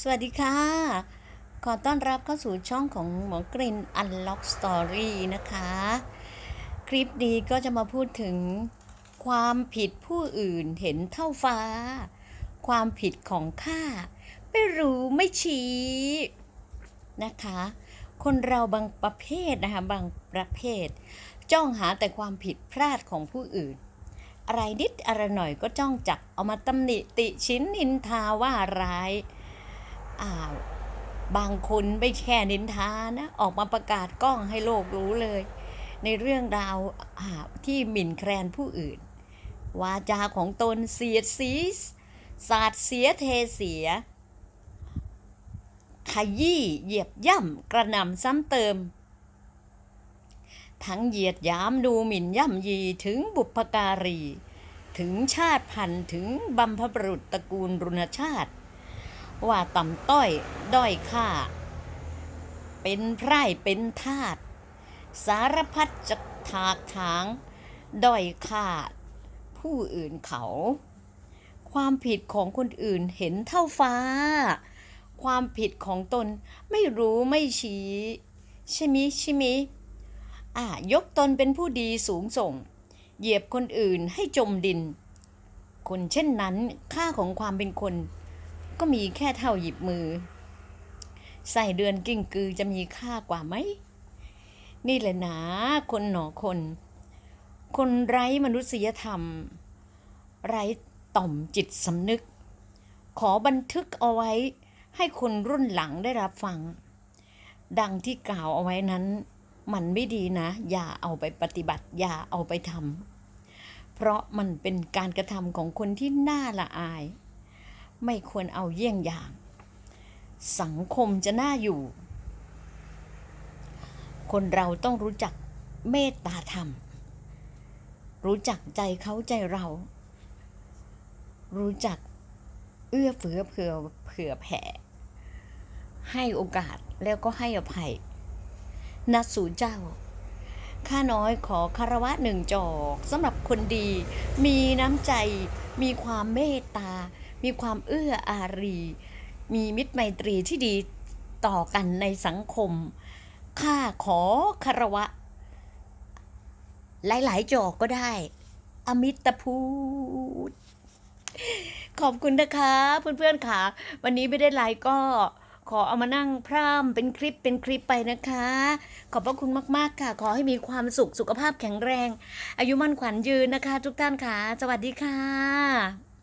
สวัสดีค่ะ ขอต้อนรับเข้าสู่ช่องของหมอกริน Unlock Story นะคะ คลิปนี้ก็จะมาพูดถึงความผิดผู้อื่นเห็นเท่าฟ้า ความผิดของข้า ไม่รู้ไม่ชี้ นะคะ คนเราบางประเภทนะคะ บางประเภท จ้องหาแต่ความผิดพลาดของผู้อื่น อะไรนิดอะไรหน่อยก็จ้องจับเอามาตำหนิติชิ้นนินทาว่าร้าย บางคนไม่แค่นินทานะ ออกมาประกาศกล้องให้โลกรู้เลย ในเรื่องราวาที่หมิ่นแคลนผู้อื่น วาจาของตนเสียดสีสาดเสียเทเสีย ขยี้เหยียบย่ำกระนำซ้ำเติม ทั้งเหยียดยามดูหมิ่นย่ำยีถึงบุพการี ถึงชาติพันธุ์ถึงบัมพบุรุษตระกูลรุณชาติ ว่าต่ำต้อยด้อยค่า เป็นไพร่เป็นทาสสารพัดจะถากถางด้อยค่า ผู้อื่นเขา ความผิดของคนอื่นเห็นเท่าฟ้า ความผิดของตนไม่รู้ไม่ชี้ใช่มิใช่มิอ่ายกตนเป็นผู้ดีสูงส่ง เหยียบคนอื่นให้จมดิน คนเช่นนั้นค่าของความเป็นคน ก็มีแค่เท่าหยิบมือ ใส่เดือนกิ้งกือจะมีค่ากว่าไหม นี่แหละนะคนหนอคน คนไร้มนุษยธรรม ไร้ต่อมจิตสำนึก ขอบันทึกเอาไว้ให้คนรุ่นหลังได้รับฟัง ดังที่กล่าวเอาไว้นั้น มันไม่ดีนะ อย่าเอาไปปฏิบัติ อย่าเอาไปทำเพราะมันเป็นการกระทำของคนที่น่าละอาย ไม่ควรเอาเยี่ยงอย่าง สังคมจะน่าอยู่ คนเราต้องรู้จักเมตตาธรรม รู้จักใจเขาใจเรา รู้จักเอื้อเฟื้อเผื่อเผื่อแผ่ ให้โอกาสแล้วก็ให้อภัยนัดสู่เจ้า ข้าน้อยขอคารวะหนึ่งจอกสำหรับคนดี มีน้ำใจ มีความเมตตา มีความเอื้ออารี มีมิตรไมตรีที่ดีต่อกันในสังคม ข้าขอคารวะ หลายๆจอกก็ได้ อมิตรพูด ขอบคุณนะคะเพื่อนๆค่ะ วันนี้ไม่ได้ไลฟ์ก็ขอเอามานั่งพร่ำเป็นคลิปเป็นคลิปไปนะคะ ขอบพระคุณมาก ๆ ค่ะ ขอให้มีความสุขสุขภาพแข็งแรง อายุมั่นขวัญยืนนะคะ ทุกท่านค่ะ สวัสดีค่ะ